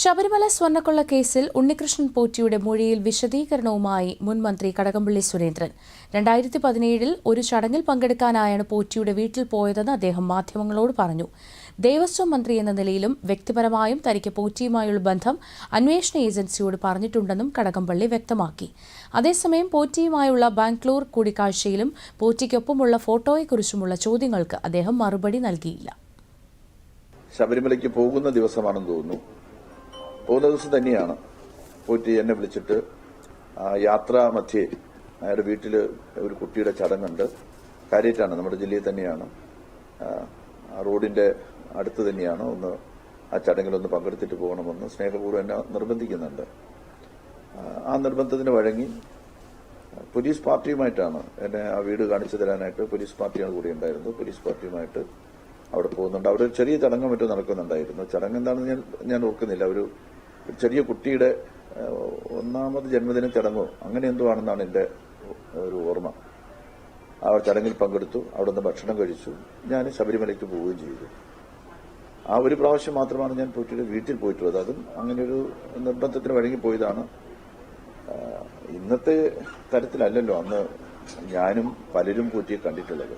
ശബരിമല സ്വർണക്കൊള്ള കേസിൽ ഉണ്ണികൃഷ്ണൻ പോറ്റിയുടെ മൊഴിയിൽ വിശദീകരണവുമായി മുൻ മന്ത്രി കടകംപള്ളി സുരേന്ദ്രൻ. രണ്ടായിരത്തി പതിനേഴിൽ ഒരു ചടങ്ങിൽ പങ്കെടുക്കാനായാണ് പോറ്റിയുടെ വീട്ടിൽ പോയതെന്ന് അദ്ദേഹം മാധ്യമങ്ങളോട് പറഞ്ഞു. ദേവസ്വം മന്ത്രി എന്ന നിലയിലും വ്യക്തിപരമായും തനിക്ക് പോറ്റിയുമായുള്ള ബന്ധം അന്വേഷണ ഏജൻസിയോട് പറഞ്ഞിട്ടുണ്ടെന്നും കടകംപള്ളി വ്യക്തമാക്കി. അതേസമയം പോറ്റിയുമായുള്ള ബാംഗ്ലൂർ കൂടിക്കാഴ്ചയിലും പോറ്റിക്കൊപ്പമുള്ള ഫോട്ടോയെക്കുറിച്ചുമുള്ള ചോദ്യങ്ങൾക്ക് അദ്ദേഹം മറുപടി നൽകിയില്ല. ശബരിമലയ്ക്ക് പോകുന്ന ദിവസമാണെന്ന് തോന്നുന്നു. പോകുന്ന ദിവസം തന്നെയാണ് പോയിട്ട് എന്നെ വിളിച്ചിട്ട് യാത്രാ മധ്യേ അയാളുടെ വീട്ടിൽ ഒരു കുട്ടിയുടെ ചടങ്ങുണ്ട്. കാര്യമായിട്ടാണ് നമ്മുടെ ജില്ലയിൽ തന്നെയാണ്. റോഡിന്റെ അടുത്ത് തന്നെയാണ്. ഒന്ന് ആ ചടങ്ങിലൊന്ന് പങ്കെടുത്തിട്ട് പോകണമെന്ന് സ്നേഹപൂർവം എന്നെ നിർബന്ധിക്കുന്നുണ്ട്. ആ, നിർബന്ധത്തിന് വഴങ്ങി പോലീസ് പാർട്ടിയുമായിട്ടാണ് എന്നെ ആ വീട് കാണിച്ചു തരാനായിട്ട് പോലീസ് പാർട്ടിയാണ് കൂടി ഉണ്ടായിരുന്നത് പോലീസ് പാർട്ടിയുമായിട്ട് അവിടെ പോകുന്നുണ്ട്. അവിടെ ഒരു ചെറിയ ചടങ്ങ് മറ്റും നടക്കുന്നുണ്ടായിരുന്നു. ചടങ്ങ് എന്താണെന്ന് ഞാൻ ഞാൻ ഓർക്കുന്നില്ല. ഒരു ചെറിയ കുട്ടിയുടെ ഒന്നാമത് ജന്മദിന ചടങ്ങോ അങ്ങനെ എന്തോ ആണെന്നാണ് എന്റെ ഒരു ഓർമ്മ. ആ ചടങ്ങിൽ പങ്കെടുത്തു അവിടെ നിന്ന് ഭക്ഷണം കഴിച്ചു. ഞാൻ ശബരിമലയ്ക്ക് പോവുകയും ചെയ്തു. ആ ഒരു പ്രാവശ്യം മാത്രമാണ് ഞാൻ പോയിട്ട് വീട്ടിൽ പോയിട്ടുള്ളത്. അതും അങ്ങനെ ഒരു നിർബന്ധത്തിന് വഴങ്ങി പോയതാണ്. ഇന്നത്തെ തരത്തിലല്ലല്ലോ അന്ന് ഞാനും പലരും പോറ്റിയെ കണ്ടിട്ടുള്ളത്.